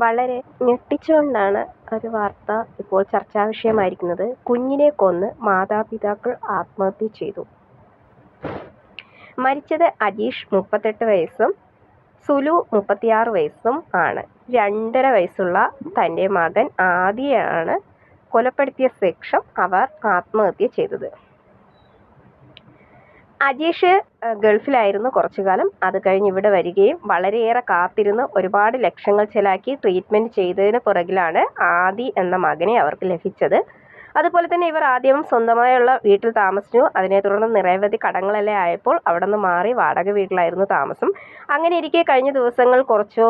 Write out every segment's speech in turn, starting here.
വളരെ ഞെട്ടിച്ചുകൊണ്ടാണ് ഒരു വാർത്ത ഇപ്പോൾ ചർച്ചാ വിഷയമായിരിക്കുന്നത്. കുഞ്ഞിനെ കൊന്ന് മാതാപിതാക്കൾ ആത്മഹത്യ ചെയ്തു. മരിച്ചത് അജീഷ് മുപ്പത്തെട്ട് വയസ്സും സുലു മുപ്പത്തിയാറ് വയസ്സും ആണ്. രണ്ടര വയസ്സുള്ള തന്റെ മകൻ ആദിയാണ് കൊലപ്പെടുത്തിയ ശേഷം അവർ ആത്മഹത്യ ചെയ്തത്. അജീഷ് ഗൾഫിലായിരുന്നു കുറച്ചു കാലം അത് കഴിഞ്ഞ് ഇവിടെ വരികയും വളരെയേറെ കാത്തിരുന്ന് ഒരുപാട് ലക്ഷങ്ങൾ ചെലാക്കി ട്രീറ്റ്മെന്റ് ചെയ്തതിന് പുറകിലാണ് ആദി എന്ന മകനെ അവർക്ക് ലഭിച്ചത്. അതുപോലെ തന്നെ ഇവർ ആദ്യം സ്വന്തമായുള്ള വീട്ടിൽ താമസിച്ചു. അതിനെ തുടർന്ന് നിരവധി കടങ്ങളെല്ലാം ആയപ്പോൾ അവിടെ നിന്ന് മാറി വാടക വീട്ടിലായിരുന്നു താമസം. അങ്ങനെ ഇരിക്കെ കഴിഞ്ഞ ദിവസങ്ങൾ കുറച്ചോ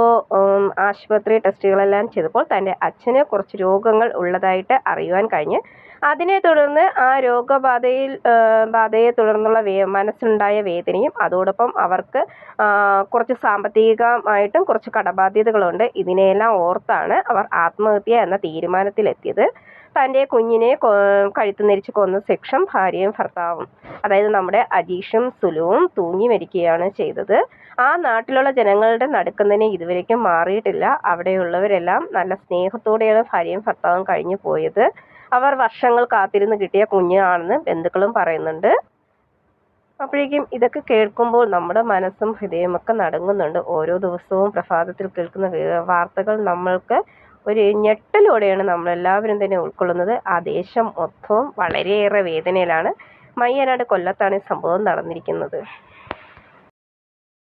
ആശുപത്രി ടെസ്റ്റുകളെല്ലാം ചെയ്തപ്പോൾ തന്റെ അച്ഛന് കുറച്ച് രോഗങ്ങൾ ഉള്ളതായിട്ട് അറിയുവാൻ കഴിഞ്ഞ്. അതിനെ തുടർന്ന് ആ രോഗബാധയിൽ ബാധയെ തുടർന്നുള്ള വേ മനസ്സിലുണ്ടായ വേദനയും അതോടൊപ്പം അവർക്ക് കുറച്ച് സാമ്പത്തികമായിട്ടും കുറച്ച് കടബാധ്യതകളുണ്ട്. ഇതിനെയെല്ലാം ഓർത്താണ് അവർ ആത്മഹത്യ എന്ന തീരുമാനത്തിലെത്തിയത്. തന്റെ കുഞ്ഞിനെ കഴുത്ത് നെരിച്ച് കൊന്ന ശേഷം ഭാര്യയും ഭർത്താവും അതായത് നമ്മുടെ അജീഷും സുലുവും തൂങ്ങി മരിക്കുകയാണ് ചെയ്തത്. ആ നാട്ടിലുള്ള ജനങ്ങളുടെ നടുക്കുന്നതിന് ഇതുവരേക്കും മാറിയിട്ടില്ല. അവിടെയുള്ളവരെല്ലാം നല്ല സ്നേഹത്തോടെയാണ് ഭാര്യയും ഭർത്താവും കഴിഞ്ഞു പോയത്. അവർ വർഷങ്ങൾ കാത്തിരുന്ന് കിട്ടിയ കുഞ്ഞാണെന്ന് ബന്ധുക്കളും പറയുന്നുണ്ട്. അപ്പോഴേക്കും ഇതൊക്കെ കേൾക്കുമ്പോൾ നമ്മുടെ മനസ്സും ഹൃദയമൊക്കെ നടങ്ങുന്നുണ്ട്. ഓരോ ദിവസവും പ്രഭാതത്തിൽ കേൾക്കുന്ന വാർത്തകൾ നമ്മൾക്ക് ഒരു ഞെട്ടലോടെയാണ് നമ്മളെല്ലാവരും തന്നെ ഉൾക്കൊള്ളുന്നത്. ആ ദേശം മൊത്തവും വളരെയേറെ വേദനയിലാണ് മയ്യനാട് കൊല്ലത്താണ് ഈ സംഭവം നടന്നിരിക്കുന്നത്.